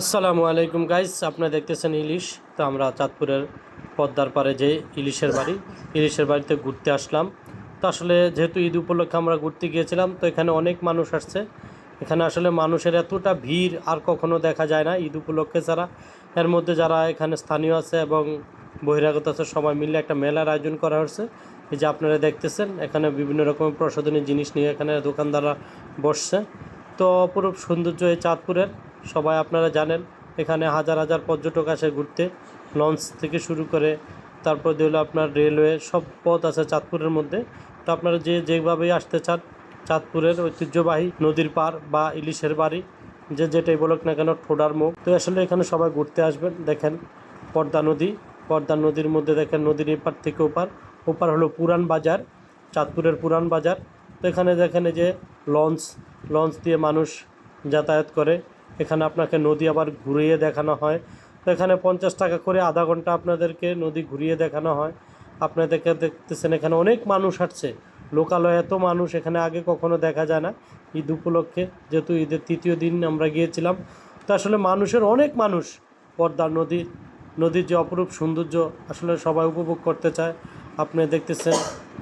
আসসালামু আলাইকুম গাইস আপনারা দেখতেছেন ইলিশ। তো আমরা চাঁদপুরের পদ্মার পাড়ে যে ইলিশের বাড়ি, ইলিশের বাড়িতে ঘুরতে আসলাম। তো আসলে যেহেতু ঈদ উপলক্ষে আমরা ঘুরতে গিয়েছিলাম, তো এখানে অনেক মানুষ আসছে। এখানে আসলে মানুষের এতটা ভিড় আর কখনো দেখা যায় না ঈদ উপলক্ষে ছাড়া এর মধ্যে যারা এখানে স্থানীয় আছে এবং বহিরাগত আছে, সবাই মিলে একটা মেলার আয়োজন করা হয়েছে। এই যে আপনারা দেখতেছেন, এখানে বিভিন্ন রকমের প্রসাধনী জিনিস নিয়ে এখানে দোকানদাররা বসছে। তো অপরূপ সৌন্দর্য এই চাঁদপুরের। সবাই আপনারা জানেন, এখানে হাজার হাজার পর্যটক আসে ঘুরতে। লঞ্চ থেকে শুরু করে তারপর হলো আপনার রেলওয়ে, সব পথ আছে চাঁদপুরের মধ্যে। তো আপনারা যে যেভাবেই আসতে চান, চাঁদপুরের ঐতিহ্যবাহী নদীর পার বা ইলিশের বাড়ি, যে যেটাই বলুক না কেন ঠোডার মুখ। তো আসলে এখানে সবাই ঘুরতে আসবেন। দেখেন পদ্মা নদী পদ্মা নদীর মধ্যে দেখেন নদীর এপার থেকে ওপার। ওপার হলো পুরান বাজার, চাঁদপুরের পুরান বাজার। তো এখানে দেখেন যে লঞ্চ লঞ্চ দিয়ে মানুষ যাতায়াত করে। এখানে আপনাকে নদী আবার ঘুরিয়ে দেখানো হয়। তো এখানে পঞ্চাশ টাকা করে আধা ঘণ্টা আপনাদেরকে নদী ঘুরিয়ে দেখানো হয়। আপনাদেরকে দেখতেছেন এখানে অনেক মানুষ আসছে লোকালয়ে এত মানুষ এখানে আগে কখনো দেখা যায় না ঈদ উপলক্ষে। যেহেতু ঈদের তৃতীয় দিন আমরা গিয়েছিলাম। তো আসলে মানুষের অনেক মানুষ পদ্মা নদী, নদীর যে অপরূপ সৌন্দর্য আসলে সবাই উপভোগ করতে চায়। আপনি দেখতেছেন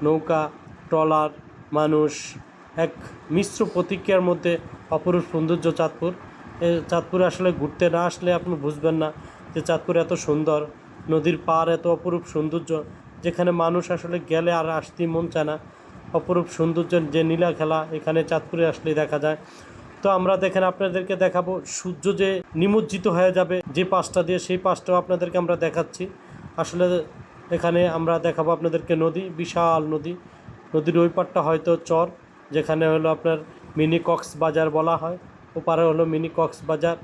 নৌকা, ট্রলার, মানুষ, এক মিশ্র প্রতিক্রিয়ার মধ্যে অপরূপ সৌন্দর্য চাঁদপুর। চাঁদপুরে আসলে ঘুরতে না আসলে আপনি বুঝবেন না যে চাঁদপুর এত সুন্দর, নদীর পার এত অপরূপ সৌন্দর্য, যেখানে মানুষ আসলে গেলে আর আসতেই মন চায় না। অপরূপ সৌন্দর্যের যে নীলা খেলা, এখানে চাঁদপুরে আসলেই দেখা যায়। তো আমরা দেখেন আপনাদেরকে দেখাবো, সূর্য যে নিমজ্জিত হয়ে যাবে যে পাশটা দিয়ে, সেই পাশটাও আপনাদেরকে আমরা দেখাচ্ছি। আসলে এখানে আমরা দেখাবো আপনাদেরকে নদী, বিশাল নদী। নদীর ওই পারটা হয়তো চর, যেখানে হলো আপনার মিনি কক্স বাজার বলা হয়। ওপারে হলো মিনি কক্স বাজার।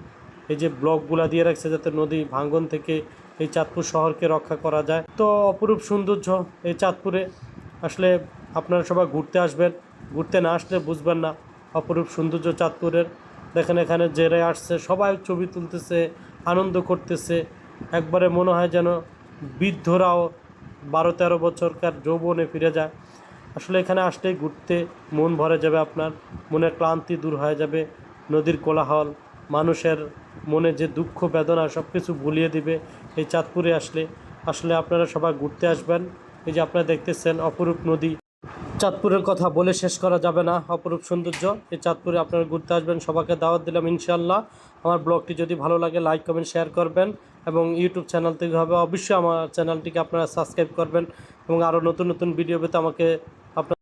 এই যে ব্লকগুলা দিয়ে রাখছে যাতে নদী ভাঙ্গন থেকে এই চাঁদপুর শহরকে রক্ষা করা যায়। তো অপরূপ সৌন্দর্য এই চাঁদপুরে। আসলে আপনারা সবাই ঘুরতে আসবেন। ঘুরতে না আসলে বুঝবেন না অপরূপ সৌন্দর্য চাঁদপুরের। দেখেন এখানে জেরে আসছে, সবাই ছবি তুলতেছে, আনন্দ করতেছে। একবারে মনে হয় যেন বৃদ্ধরাও বারো তেরো বছরকার যৌবনে ফিরে যায়। আসলে এখানে আসলেই ঘুরতে মন ভরে যাবে আপনার, মনের ক্লান্তি দূর হয়ে যাবে। নদীর কোলাহল, মানুষের মনে যে দুঃখ, বেদনা সব কিছু ভুলিয়ে দিবে এই চাঁদপুরে আসলে। আসলে আপনারা সবাই ঘুরতে আসবেন। এই যে আপনারা দেখতেছেন অপরূপ নদী। চাঁদপুরের কথা বলে শেষ করা যাবে না। অপরূপ সৌন্দর্য। এই চাঁদপুরে আপনারা ঘুরতে আসবেন। সবাইকে দাওয়াত দিলাম ইনশাল্লাহ আমার ব্লগটি যদি ভালো লাগে, লাইক, কমেন্ট, শেয়ার করবেন এবং ইউটিউব চ্যানেল থেকে হবে। অবশ্যই আমার চ্যানেলটিকে আপনারা সাবস্ক্রাইব করবেন এবং আরও নতুন নতুন ভিডিও পেতে আমাকে আপনার